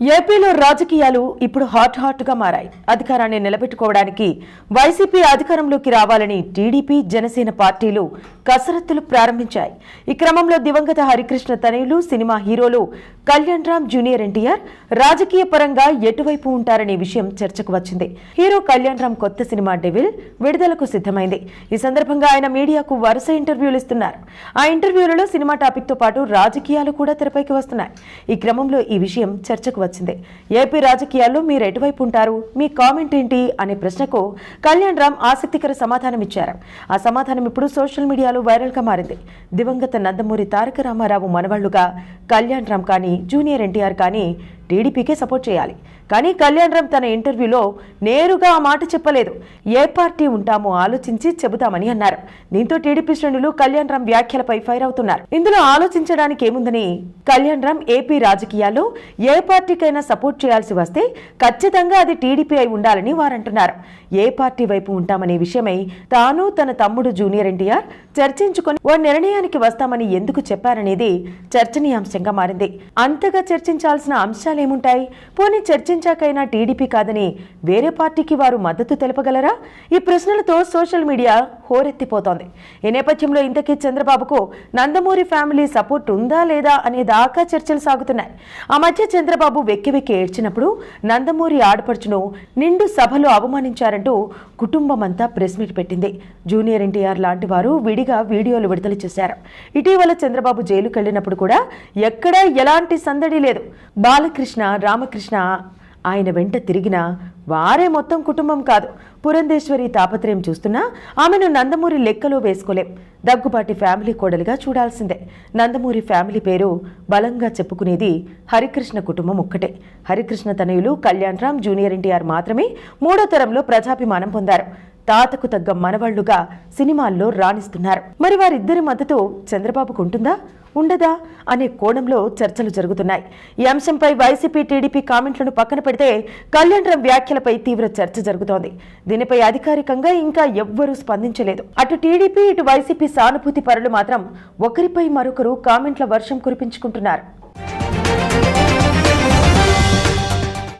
ఏపీలో రాజకీయాలు ఇప్పుడు హాట్ హాట్గా మారాయి. అధికారాన్ని నిలబెట్టుకోవడానికి వైసీపీ అధికారంలోకి రావాలని టీడీపీ జనసేన పార్టీలు కసరత్తులు ప్రారంభించాయి. ఈ క్రమంలో దివంగత హరికృష్ణ తనయులు సినిమా హీరోలు కళ్యాణ్ రామ్ జూనియర్ ఎన్టీఆర్ రాజకీయ పరంగా ఎటువైపు ఉంటారనే విషయం చర్చకు వచ్చింది. హీరో కళ్యాణ్ రామ్ కొత్త సినిమా డెవిల్ విడుదలకు సిద్ధమైంది. ఈ సందర్భంగా ఆయన మీడియాకు వరుస ఇంటర్వ్యూలు ఇస్తున్నారు. ఆ ఇంటర్వ్యూలలో సినిమా టాపిక్తో పాటు రాజకీయాలు కూడా తెరపైకి వస్తున్నాయి. ఈ క్రమంలో ఈ విషయం చర్చకు వచ్చింది. ఏపీ రాజకీయాల్లో మీరు ఎటువైపు ఉంటారు? మీ కామెంట్ ఏంటి? అనే ప్రశ్నకు కళ్యాణ్ రామ్ ఆసక్తికర సమాధానం ఇచ్చారు ఆ సమాధానం ఇప్పుడు సోషల్ మీడియాలో వైరల్గా మారింది. దివంగత నందమూరి తారక రామారావు మనవళ్ళుగా కళ్యాణ్ రామ్ కానీ జూనియర్ ఎన్టీఆర్ కానీ టీడీపీకే సపోర్ట్ చేయాలి. కానీ కళ్యాణరామ్ తన ఇంటర్వ్యూలో నేరుగా ఆ మాట చెప్పలేదు. ఏ పార్టీ ఉంటామో ఆలోచించి చెబుతామని అన్నారు. దీంతో టీడీపీ శ్రేణులు కళ్యాణరామ్ వ్యాఖ్యలపై ఫైర్ అవుతున్నారు. ఇందులో ఆలోచించడానికి ఏముందని కళ్యాణరామ్ ఏపీ రాజకీయాల్లో ఏ పార్టీకైనా సపోర్ట్ చేయాల్సి వస్తే ఖచ్చితంగా అది టీడీపీ అయి ఉండాలని వారంటున్నారు. ఏ పార్టీ వైపు ఉంటామనే విషయమై తాను తన తమ్ముడు జూనియర్ ఎన్టీఆర్ చర్చించుకొని ఓ నిర్ణయానికి వస్తామని ఎందుకు చెప్పారనేది చర్చనీయాంశంగా మారింది. అంతగా చర్చించాల్సిన అంశాలు ఏముంటాయి పోనీ చర్చించాకైనా టీడీపీ కాదని వేరే పార్టీకి వారు మద్దతు తెలపగలరా? ఈ ప్రశ్నలతో సోషల్ మీడియా హోరెత్తిపోతోంది. ఈ నేపథ్యంలో ఇంతకీ చంద్రబాబుకు నందమూరి ఫ్యామిలీ సపోర్ట్ ఉందా లేదా అనే దాకా చర్చలు సాగుతున్నాయి. ఆ మధ్య చంద్రబాబు వెక్కి వెక్కి ఏడ్చినప్పుడు నందమూరి ఆడపడుచును నిండు సభలో అవమానించారంటూ కుటుంబమంతా ప్రెస్ మీట్ పెట్టింది. జూనియర్ ఎన్టీఆర్ లాంటి వారు విడిగా వీడియోలు విడుదల చేశారు. ఇటీవల చంద్రబాబు జైలుకెళ్ళినప్పుడు కూడా ఎక్కడా ఎలాంటి సందడి లేదు. బాలకృష్ణ రామకృష్ణ ఆయన వెంట తిరిగినా వారే మొత్తం కుటుంబం కాదు. పురంధేశ్వరి తాపత్రయం చూస్తున్నా ఆమెను నందమూరి లెక్కలో వేసుకోలేం. దగ్గుబాటి ఫ్యామిలీ కోడలిగా చూడాల్సిందే. నందమూరి ఫ్యామిలీ పేరు బలంగా చెప్పుకునేది హరికృష్ణ కుటుంబం ఒక్కటే. హరికృష్ణ తనయులు కళ్యాణ్ రామ్ జూనియర్ ఎన్టీఆర్ మాత్రమే మూడో తరంలో ప్రజాభిమానం పొందారు. తాతకు తగ్గ మనవళ్ళుగా సినిమాల్లో రాణిస్తున్నారు. మరి వారిద్దరి మద్దతు చంద్రబాబుకు ఉంటుందా? ఉండదా అనే కోణంలో చర్చలు జరుగుతున్నాయి. ఈ అంశంపై వైసీపీ టీడీపీ కామెంట్లను పక్కన పెడితే కళ్యాణ్ రామ్ వ్యాఖ్యలపై తీవ్ర చర్చ జరుగుతోంది. దీనిపై అధికారికంగా ఇంకా ఎవ్వరూ స్పందించలేదు. అటు టీడీపీ ఇటు వైసీపీ సానుభూతి పరులు మాత్రం ఒకరిపై మరొకరు కామెంట్ల వర్షం కురిపించుకుంటున్నారు.